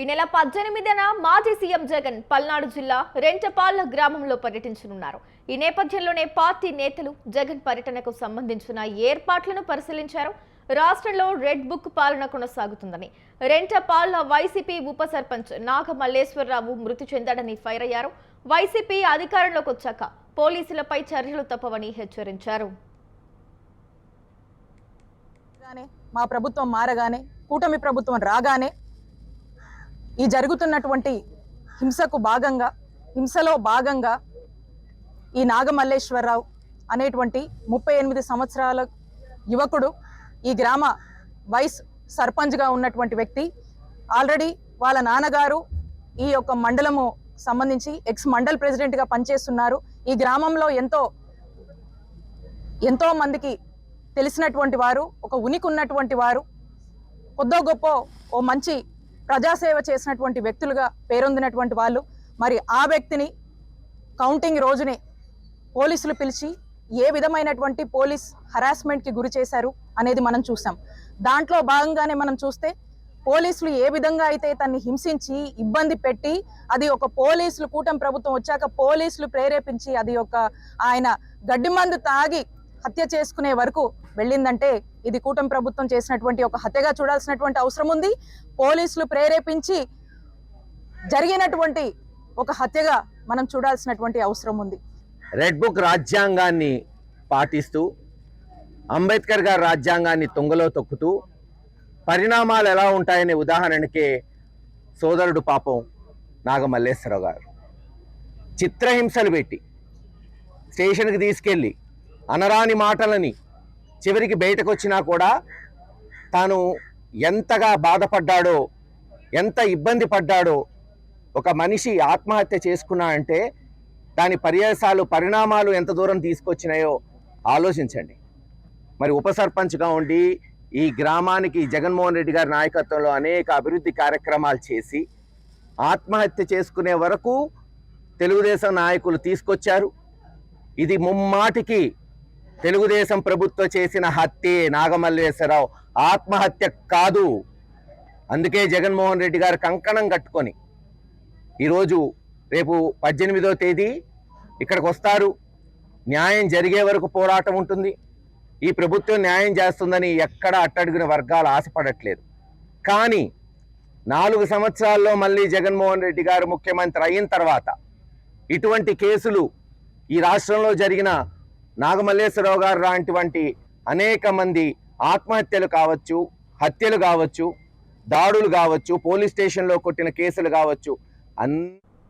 ఈ నెల పద్దెనిమిదిన మాజీ సీఎం జగన్ పల్నాడు జిల్లా రెంటపాళ్ళ గ్రామంలో పర్యటించనున్నారు. ఈ నేపథ్యంలోనే పార్టీ నేతలు జగన్ పర్యటనకు సంబంధించిన ఏర్పాట్లను పరిశీలించారు. రాష్ట్రంలో రెడ్ బుక్ పాలన కొనసాగుతుందని రెంటపాళ్ళ వైసీపీ ఉప సర్పంచ్ నాగమల్లేశ్వరరావు మృతి చెందాడని ఫైర్ అయ్యారు. వైసీపీ అధికారంలోకి వచ్చాక పోలీసులపై చర్యలు తప్పవని హెచ్చరించారు. మా ప్రభుత్వం మారగానే కూటమి ప్రభుత్వం రాగానే ఈ జరుగుతున్నటువంటి హింసకు భాగంగా హింసలో భాగంగా ఈ నాగమల్లేశ్వరరావు అనేటువంటి ముప్పై ఎనిమిది సంవత్సరాల యువకుడు ఈ గ్రామ వైస్ సర్పంచ్గా ఉన్నటువంటి వ్యక్తి ఆల్రెడీ వాళ్ళ నాన్నగారు ఈ యొక్క మండలము సంబంధించి ఎక్స్ మండల్ ప్రెసిడెంట్గా పనిచేస్తున్నారు. ఈ గ్రామంలో ఎంతో ఎంతో మందికి తెలిసినటువంటి వారు ఒక ఉనికి ఉన్నటువంటి వారు కొద్దో గొప్ప ఓ మంచి ప్రజాసేవ చేసినటువంటి వ్యక్తులుగా పేరొందినటువంటి వాళ్ళు మరి ఆ వ్యక్తిని కౌంటింగ్ రోజునే పోలీసులు పిలిచి ఏ విధమైనటువంటి పోలీస్ హరాస్మెంట్కి గురి చేశారు అనేది మనం చూసాం. దాంట్లో భాగంగానే మనం చూస్తే పోలీసులు ఏ విధంగా అయితే తన్ని హింసించి ఇబ్బంది పెట్టి అది ఒక పోలీసులు కూటమి ప్రభుత్వం వచ్చాక పోలీసులు ప్రేరేపించి అది ఒక ఆయన గడ్డి మందు తాగి హత్య చేసుకునే వరకు వెళ్ళిందంటే ఇది కూటమి ప్రభుత్వం చేసినటువంటి ఒక హత్యగా చూడాల్సినటువంటి అవసరం ఉంది. పోలీసులు ప్రేరేపించి జరిగినటువంటి ఒక హత్యగా మనం చూడాల్సినటువంటి అవసరం ఉంది. రెడ్ బుక్ రాజ్యాంగాన్ని పాటిస్తూ అంబేద్కర్ గారి రాజ్యాంగాన్ని తుంగలో తొక్కుతూ పరిణామాలు ఎలా ఉంటాయనే ఉదాహరణకే సోదరుడు పాపం నాగమల్లేశ్వరరావు గారు. చిత్రహింసలు పెట్టి స్టేషన్కి తీసుకెళ్ళి అనరాని మాటలని చివరికి బయటకు వచ్చినా కూడా తాను ఎంతగా బాధపడ్డాడో ఎంత ఇబ్బంది పడ్డాడో ఒక మనిషి ఆత్మహత్య చేసుకున్నా అంటే దాని పర్యాసాలు పరిణామాలు ఎంత దూరం తీసుకొచ్చినాయో ఆలోచించండి. మరి ఉప సర్పంచ్గా ఉండి ఈ గ్రామానికి జగన్మోహన్ రెడ్డి గారి నాయకత్వంలో అనేక అభివృద్ధి కార్యక్రమాలు చేసి ఆత్మహత్య చేసుకునే వరకు తెలుగుదేశం నాయకులు తీసుకొచ్చారు. ఇది ముమ్మాటికి తెలుగుదేశం ప్రభుత్వం చేసిన హత్యే నాగమల్లేశ్వరరావు. ఆత్మహత్య కాదు. అందుకే జగన్మోహన్ రెడ్డి గారు కంకణం కట్టుకొని ఈరోజు రేపు పద్దెనిమిదో తేదీ ఇక్కడికి వస్తారు. న్యాయం జరిగే వరకు పోరాటం ఉంటుంది. ఈ ప్రభుత్వం న్యాయం చేస్తుందని ఎక్కడ అట్టడుగున వర్గాలు ఆశపడట్లేదు. కానీ నాలుగు సంవత్సరాల్లో మళ్ళీ జగన్మోహన్ రెడ్డి గారు ముఖ్యమంత్రి అయిన తర్వాత ఇటువంటి కేసులు ఈ రాష్ట్రంలో జరిగిన నాగమల్లేశ్వరరావు గారు లాంటివంటి అనేక మంది ఆత్మహత్యలు కావచ్చు హత్యలు కావచ్చు దాడులు కావచ్చు పోలీస్ స్టేషన్లో కొట్టిన కేసులు కావచ్చు అన్